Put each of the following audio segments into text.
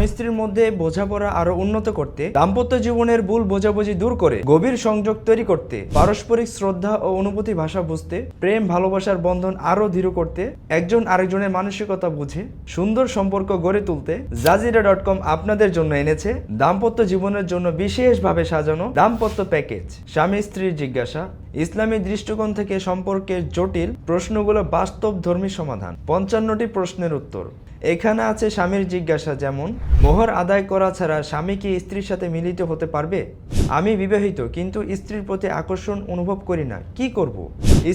স্বামী স্ত্রীর মধ্যে বোঝাপড়া আরও উন্নত করতে, দাম্পত্য জীবনের ভুল বোঝাবুঝি দূর করে, গভীর সংযোগ তৈরি করতে, পারস্পরিক শ্রদ্ধা ও অনুভূতি ভাষা বুঝতে, প্রেম, ভালোবাসার বন্ধন আরও দৃঢ় করতে, একজন আরেকজনের মানসিকতা বুঝে, সুন্দর সম্পর্ক গড়ে তুলতে, জাজিরা ডট কম আপনাদের জন্য এনেছে দাম্পত্য জীবনের জন্য বিশেষভাবে সাজানো দাম্পত্য প্যাকেজ স্বামী স্ত্রীর জিজ্ঞাসা। ইসলামী দৃষ্টিকোণ থেকে সম্পর্কের জটিল প্রশ্নগুলো বাস্তব ধর্মী সমাধান। পঞ্চান্নটি প্রশ্নের উত্তর। এখানে আছে স্বামীর জিজ্ঞাসা যেমন, মোহর আদায় করা ছাড়া স্বামী কি স্ত্রীর সাথে মিলিত হতে পারবে? আমি বিবাহিত, কিন্তু স্ত্রীর প্রতি আকর্ষণ অনুভব করি না। কি করব?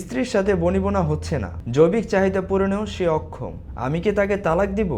স্ত্রীর সাথে বনিবনা হচ্ছে না। জৈবিক চাহিদা পূরণেও সে অক্ষম। আমি কি তাকে তালাক দিব?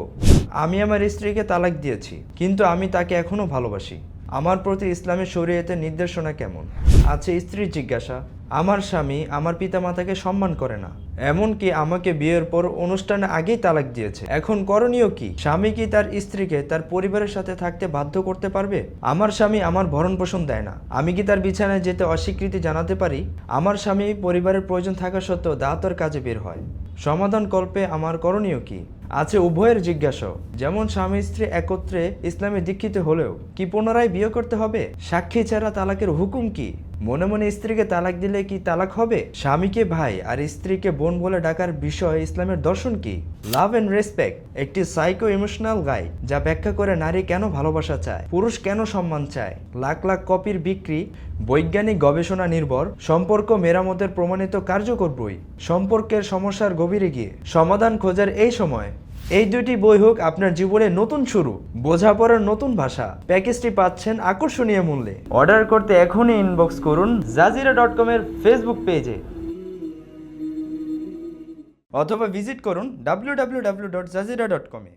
আমি আমার স্ত্রীকে তালাক দিয়েছি, কিন্তু আমি তাকে এখনও ভালোবাসি। আমার প্রতি ইসলামের শরীয়তের নির্দেশনা কেমন? আছে স্ত্রীর জিজ্ঞাসা, আমার স্বামী আমার পিতামাতাকে সম্মান করে না। এমনকি আমাকে বিয়ের পর অনুষ্ঠানে আগেই তালাক দিয়েছে। এখন করণীয় কি? স্বামী কি তার স্ত্রীকে তার পরিবারের সাথে থাকতে বাধ্য করতে পারবে? আমার স্বামী আমার ভরণ পোষণ দেয় না। আমি কি তার বিছানায় যেতে অস্বীকৃতি জানাতে পারি? আমার স্বামী পরিবারের প্রয়োজন থাকা সত্ত্বেও দাঁতর কাজে বের হয়। সমাধান কল্পে আমার করণীয় কি? আছে উভয়ের জিজ্ঞাসা যেমন স্বামী স্ত্রী একত্রে ইসলামে দীক্ষিত হলেও কি পুনরায় বিয়ে করতে হবে? সাক্ষী ছাড়া তালাকের হুকুম কি? মনে মনে স্ত্রীকে তালাক দিলে কি তালাক হবে? স্বামীকে ভাই আর স্ত্রীকে বোন বলে ডাকার বিষয় ইসলামের দর্শন কি? লাভ এন্ড রেসপেক্ট একটি সাইকো ইমোশনাল গাইড যা ব্যাখ্যা করে নারী কেন ভালোবাসা চায়, পুরুষ কেন সম্মান চায়। লাখ লাখ কপির বিক্রি, বৈজ্ঞানিক গবেষণা নির্ভর, সম্পর্ক মেরামতের প্রমাণিত কার্যকর বই, সম্পর্কের সমস্যার গভীরে গিয়ে সমাধান খোঁজার এই সময়। এই দুটি বই হোক আপনার জীবনে নতুন শুরু, বোঝাপড়ার নতুন ভাষা প্যাকেজটি পাচ্ছেন আকর্ষণীয় মূল্যে। অর্ডার করতে এখনই ইনবক্স করুন জাজিরা ডট কমের ফেসবুক পেজে অথবা ভিজিট করুন W W W dot Jazeera dot কমে